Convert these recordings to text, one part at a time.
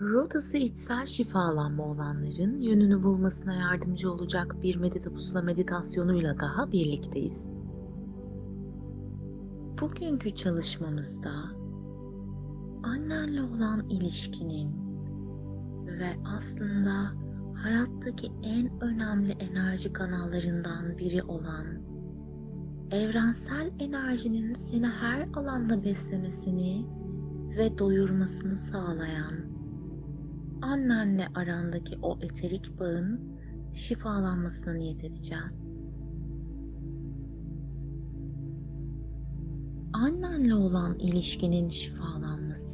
Rotası içsel şifalanma olanların yönünü bulmasına yardımcı olacak bir meditapusla meditasyonuyla daha birlikteyiz. Bugünkü çalışmamızda annenle olan ilişkinin ve aslında hayattaki en önemli enerji kanallarından biri olan evrensel enerjinin seni her alanda beslemesini ve doyurmasını sağlayan annenle arandaki o eterik bağın şifalanmasına niyet edeceğiz. Annenle olan ilişkinin şifalanması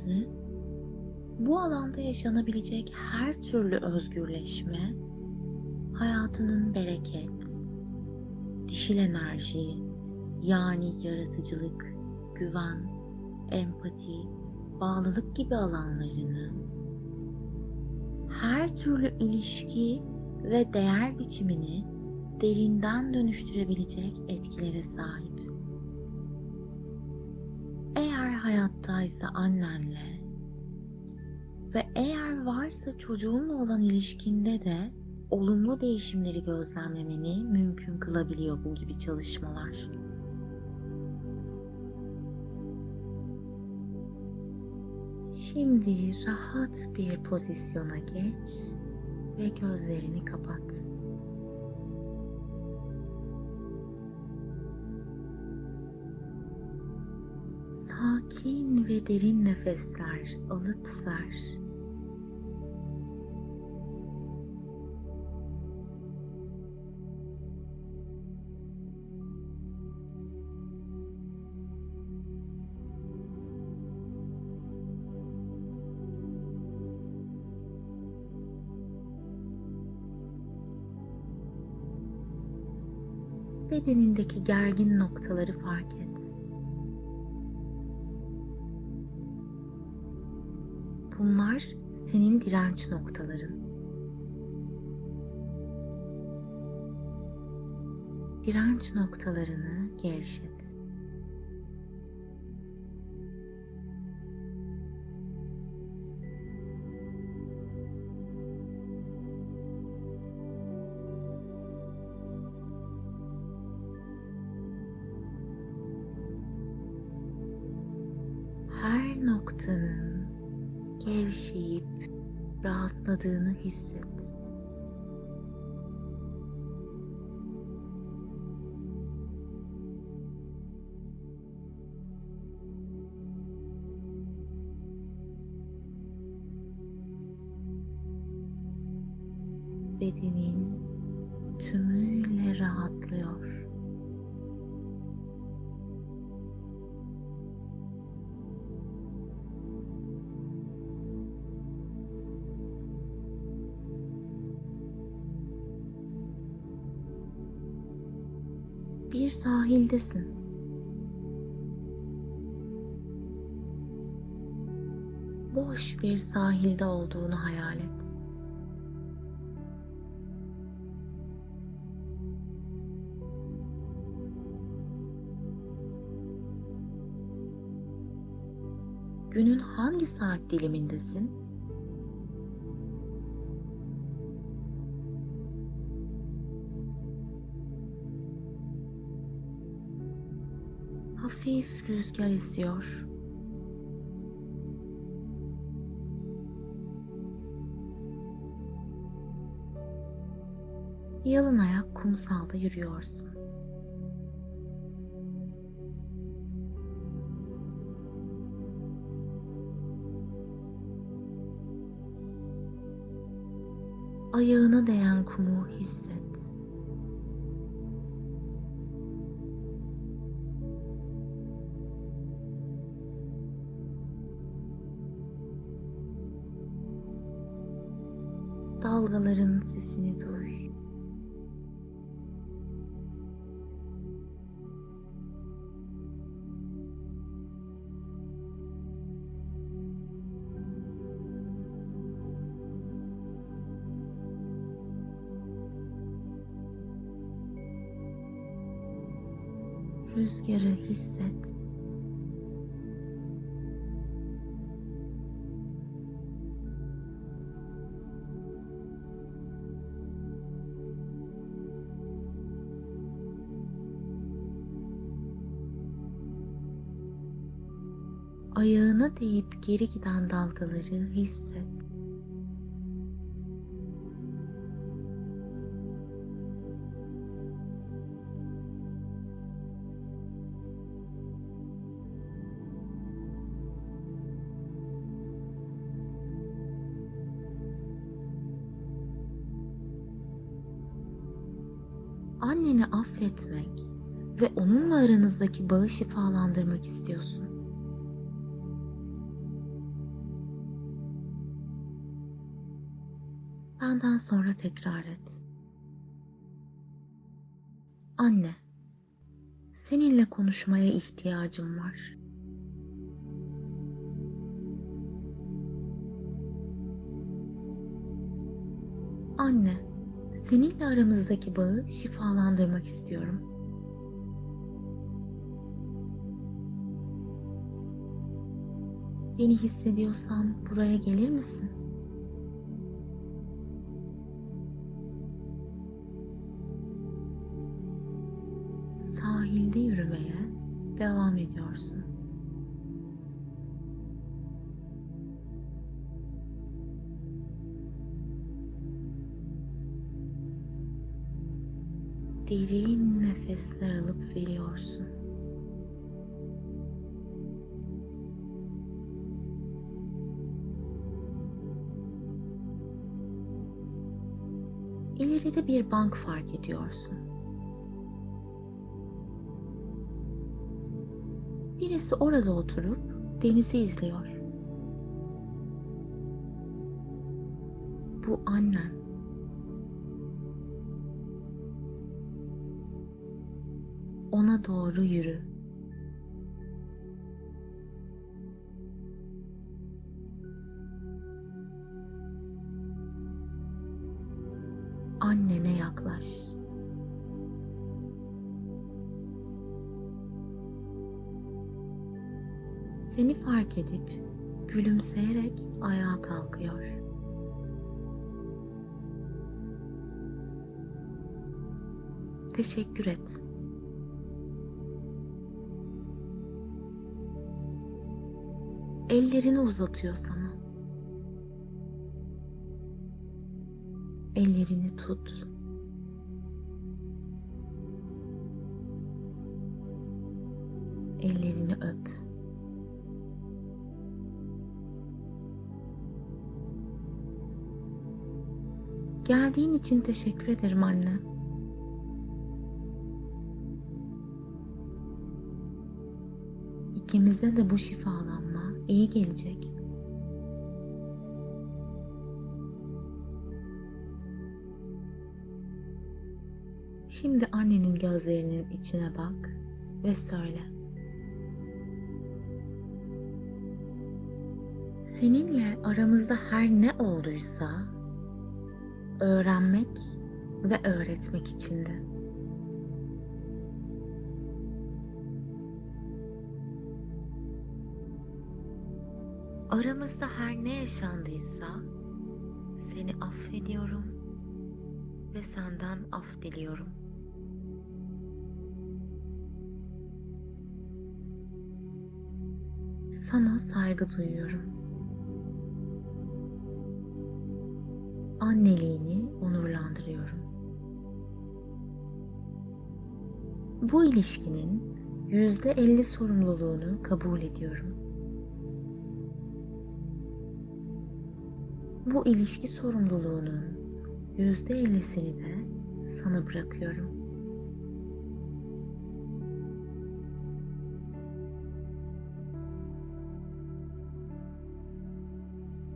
bu alanda yaşanabilecek her türlü özgürleşme hayatının bereket, dişil enerji yani yaratıcılık, güven, empati, bağlılık gibi alanlarını her türlü ilişki ve değer biçimini derinden dönüştürebilecek etkilere sahip. Eğer hayattaysa annenle ve eğer varsa çocuğunla olan ilişkinde de olumlu değişimleri gözlemlemeni mümkün kılabiliyor bu gibi çalışmalar. Şimdi rahat bir pozisyona geç ve gözlerini kapat. Sakin ve derin nefesler alıp ver. Bedenindeki gergin noktaları fark et. Bunlar senin direnç noktaların. Direnç noktalarını gevşet. Rahatladığını hisset. Bir sahildesin. Boş bir sahilde olduğunu hayal et. Günün hangi saat dilimindesin? Hafif rüzgar esiyor. Yalın ayak kumsalda yürüyorsun. Ayağına değen kumu hisset. Dalgaların sesini duy. Rüzgarı hisset. Ayağına değip geri giden dalgaları hisset. anneni affetmek ve onunla aranızdaki bağı şifalandırmak istiyorsun. Benden sonra tekrar et. Anne, seninle konuşmaya ihtiyacım var. Anne, Seninle aramızdaki bağı şifalandırmak istiyorum. Beni hissediyorsan buraya gelir misin? Devam ediyorsun. derin nefesler alıp veriyorsun. İleride bir bank fark ediyorsun. Birisi orada oturup denizi izliyor. Bu annen. ona doğru yürü. Annene yaklaş. Seni fark edip gülümseyerek ayağa kalkıyor. Teşekkür et. ellerini uzatıyor sana. Ellerini tut. Ellerini öp. Geldiğin için teşekkür ederim anne. İkimize de bu şifalanma iyi gelecek. Şimdi annenin gözlerinin içine bak ve söyle. Seninle aramızda her ne olduysa öğrenmek ve öğretmek içindi. Aramızda her ne yaşandıysa seni affediyorum ve senden af diliyorum. Sana saygı duyuyorum. Anneliğini onurlandırıyorum. Bu ilişkinin yüzde elli sorumluluğunu kabul ediyorum. bu ilişki sorumluluğunun yüzde ellisini de sana bırakıyorum.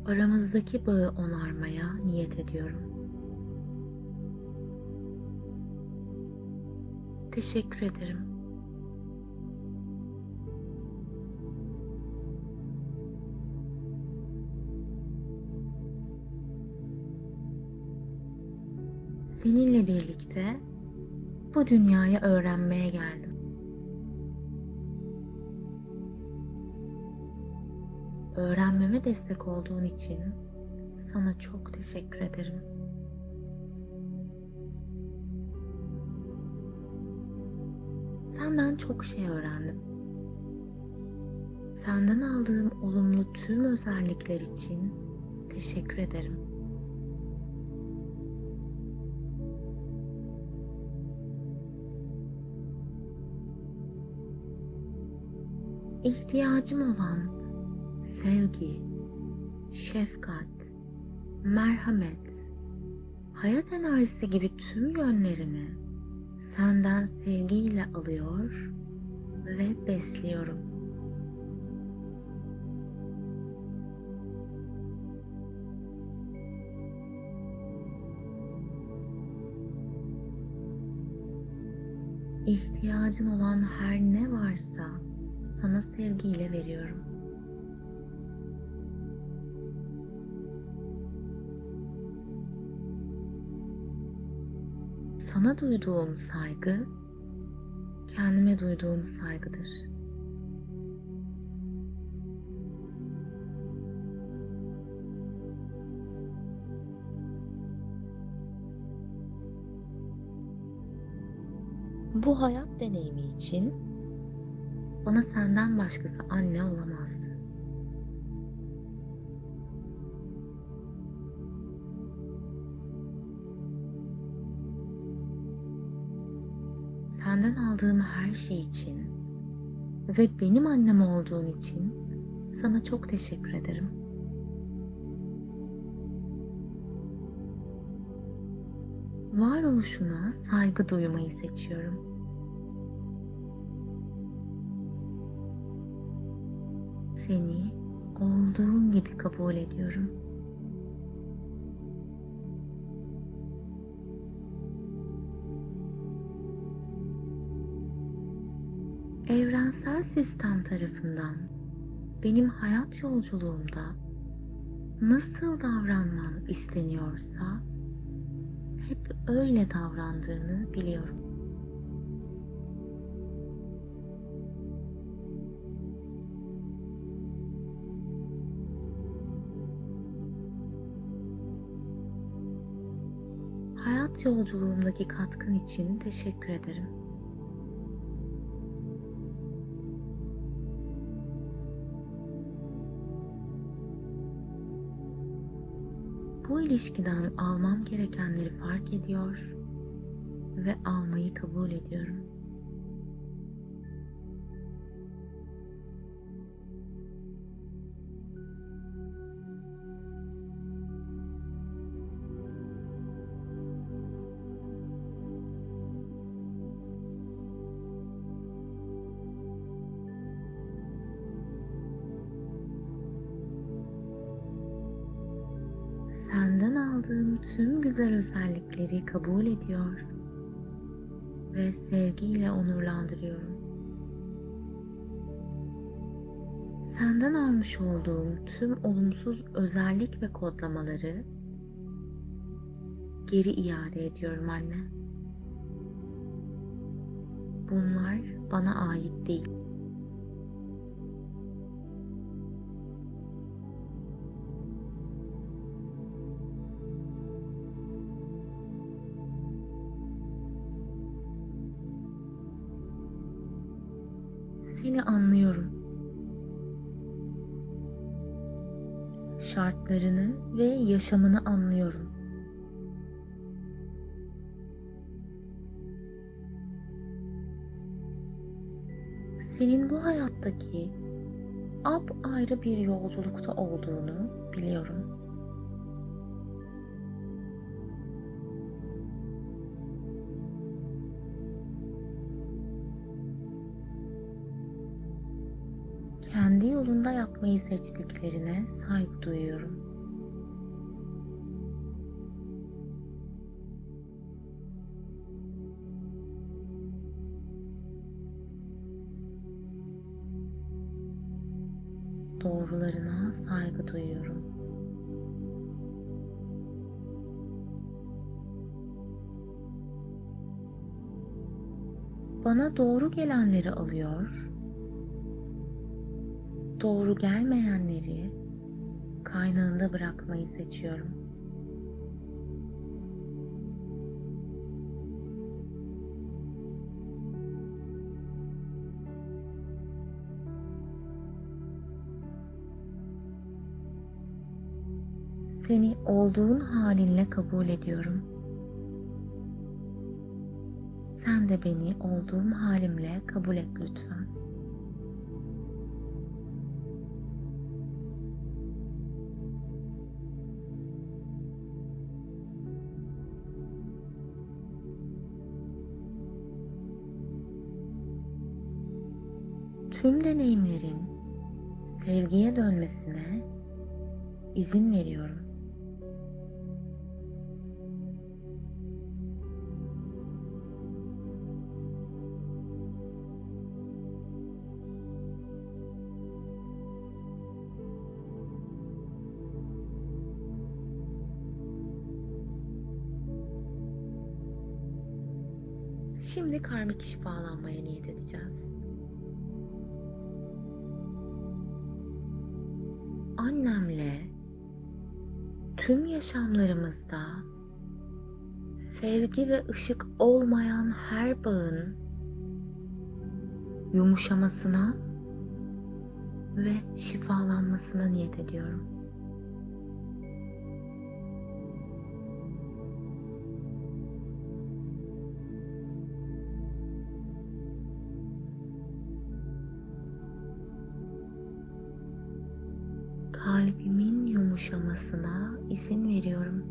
Aramızdaki bağı onarmaya niyet ediyorum. Teşekkür ederim. seninle birlikte bu dünyaya öğrenmeye geldim. Öğrenmeme destek olduğun için sana çok teşekkür ederim. Senden çok şey öğrendim. Senden aldığım olumlu tüm özellikler için teşekkür ederim. İhtiyacım olan sevgi, şefkat, merhamet, hayat enerjisi gibi tüm yönlerimi senden sevgiyle alıyor ve besliyorum. İhtiyacın olan her ne varsa sana sevgiyle veriyorum. Sana duyduğum saygı kendime duyduğum saygıdır. Bu hayat deneyimi için bana senden başkası anne olamazdı. Senden aldığım her şey için ve benim annem olduğun için sana çok teşekkür ederim. Varoluşuna saygı duymayı seçiyorum. Seni olduğun gibi kabul ediyorum. Evrensel sistem tarafından benim hayat yolculuğumda nasıl davranmam isteniyorsa hep öyle davrandığını biliyorum. Hayat yolculuğumdaki katkın için teşekkür ederim. İlişkiden almam gerekenleri fark ediyor ve almayı kabul ediyorum. Aldığım tüm güzel özellikleri kabul ediyor ve sevgiyle onurlandırıyorum. Senden almış olduğum tüm olumsuz özellik ve kodlamaları geri iade ediyorum anne. Bunlar bana ait değil. Seni anlıyorum. Şartlarını ve yaşamını anlıyorum. Senin bu hayattaki ap ayrı bir yolculukta olduğunu biliyorum. Kendi yolunda yapmayı seçtiklerine saygı duyuyorum. Doğrularına saygı duyuyorum. Bana doğru gelenleri alıyor doğru gelmeyenleri kaynağında bırakmayı seçiyorum. Seni olduğun halinle kabul ediyorum. Sen de beni olduğum halimle kabul et lütfen. Tüm deneyimlerin sevgiye dönmesine izin veriyorum. Şimdi karmik şifalanmaya niyet edeceğiz. Tüm yaşamlarımızda sevgi ve ışık olmayan her bağın yumuşamasına ve şifalanmasına niyet ediyorum. Kalbimin yumuşamasına izin veriyorum.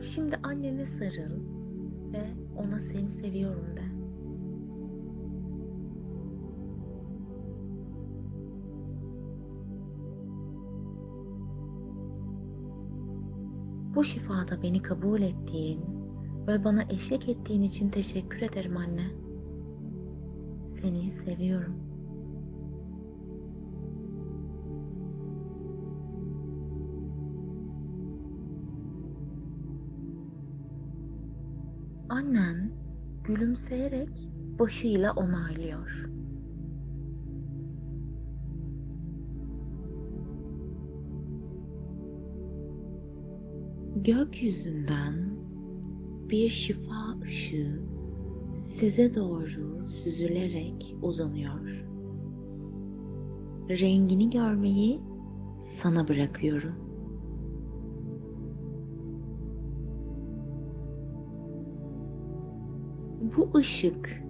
Şimdi annene sarıl ve ona seni seviyorum de. Bu şifada beni kabul ettiğin ve bana eşlik ettiğin için teşekkür ederim anne. Seni seviyorum. Annen gülümseyerek başıyla onaylıyor. Gökyüzünden bir şifa ışığı size doğru süzülerek uzanıyor. Rengini görmeyi sana bırakıyorum. Bu ışık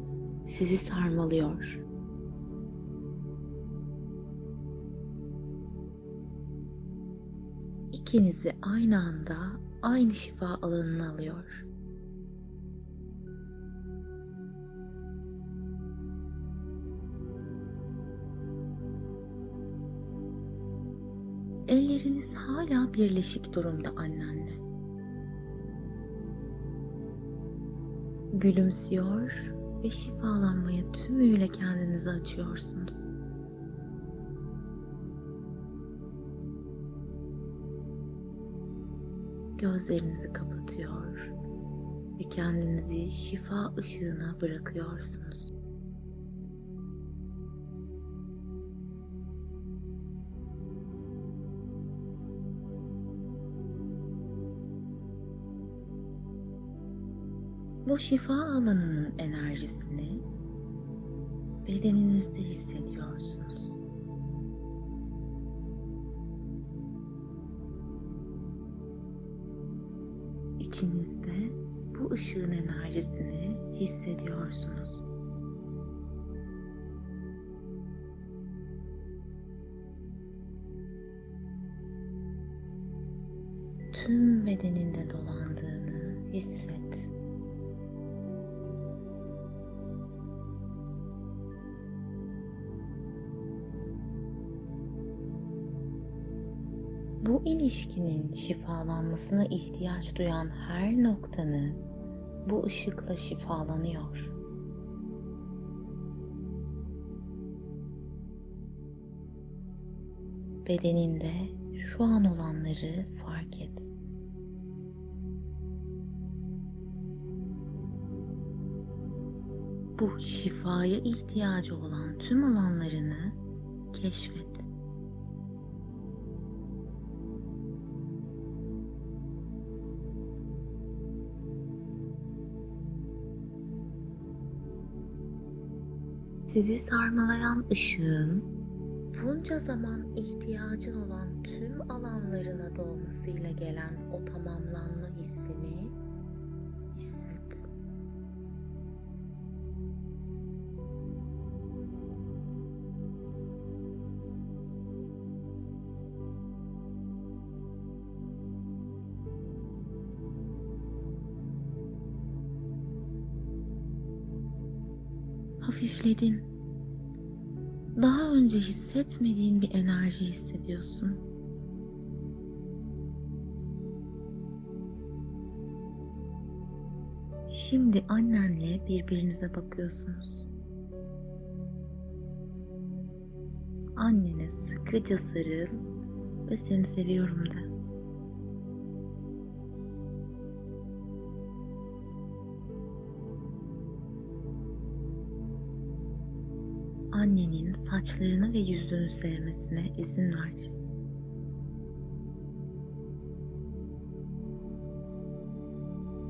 sizi sarmalıyor. İkinizi aynı anda aynı şifa alanına alıyor. Elleriniz hala birleşik durumda annenle. Gülümsüyor ve şifalanmaya tümüyle kendinizi açıyorsunuz. Gözlerinizi kapatıyor ve kendinizi şifa ışığına bırakıyorsunuz. Bu şifa alanının enerjisini bedeninizde hissediyorsunuz. İçinizde bu ışığın enerjisini hissediyorsunuz. Tüm bedeninde dolandığını hisset. İlişkinin şifalanmasına ihtiyaç duyan her noktanız bu ışıkla şifalanıyor. Bedeninde şu an olanları fark et. Bu şifaya ihtiyacı olan tüm alanlarını keşfet. Sizi sarmalayan ışığın bunca zaman ihtiyacın olan tüm alanlarına dolmasıyla gelen o tamamlanma hissini Hafifledin. Daha önce hissetmediğin bir enerji hissediyorsun. Şimdi annenle birbirinize bakıyorsunuz. Annene sıkıca sarıl ve seni seviyorum de. Annenin saçlarını ve yüzünü sevmesine izin ver.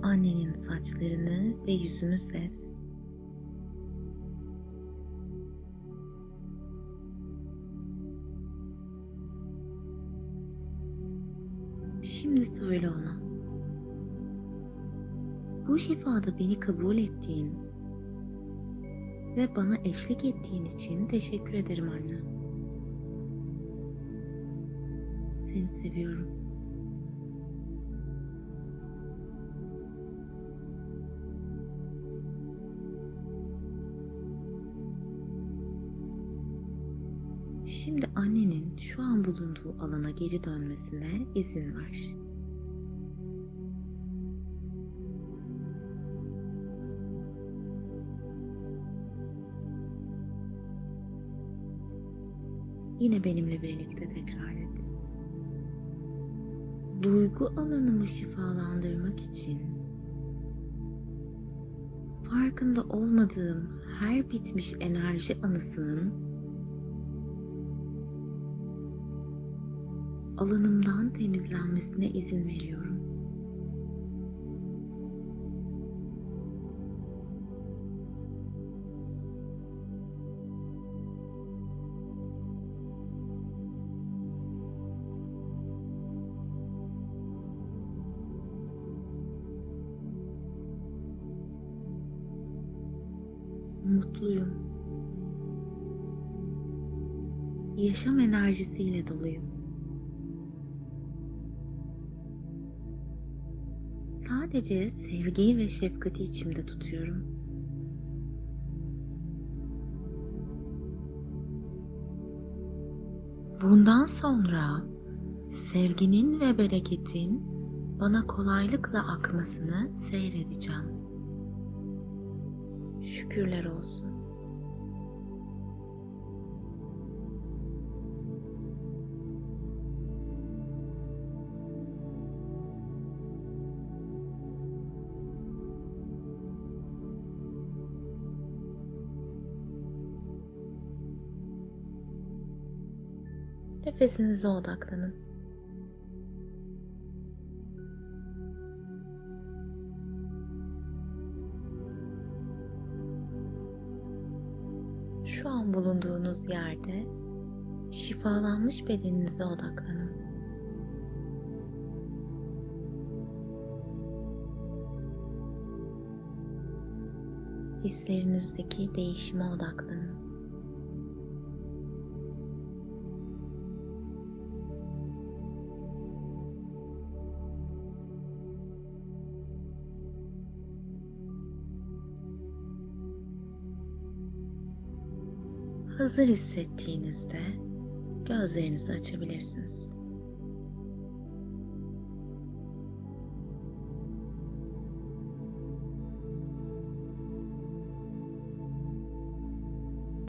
Annenin saçlarını ve yüzünü sev. Şimdi söyle ona. Bu şifada beni kabul ettiğin ve bana eşlik ettiğin için teşekkür ederim anne. Seni seviyorum. Şimdi annenin şu an bulunduğu alana geri dönmesine izin ver. Yine benimle birlikte tekrar et. Duygu alanımı şifalandırmak için farkında olmadığım her bitmiş enerji anısının alanımdan temizlenmesine izin veriyorum. Mutluyum. Yaşam enerjisiyle doluyum. Sadece sevgiyi ve şefkati içimde tutuyorum. Bundan sonra sevginin ve bereketin bana kolaylıkla akmasını seyredeceğim. Şükürler olsun. Nefesinize odaklanın. Şu an bulunduğunuz yerde şifalanmış bedeninize odaklanın. Hislerinizdeki değişime odaklanın. Hazır hissettiğinizde gözlerinizi açabilirsiniz.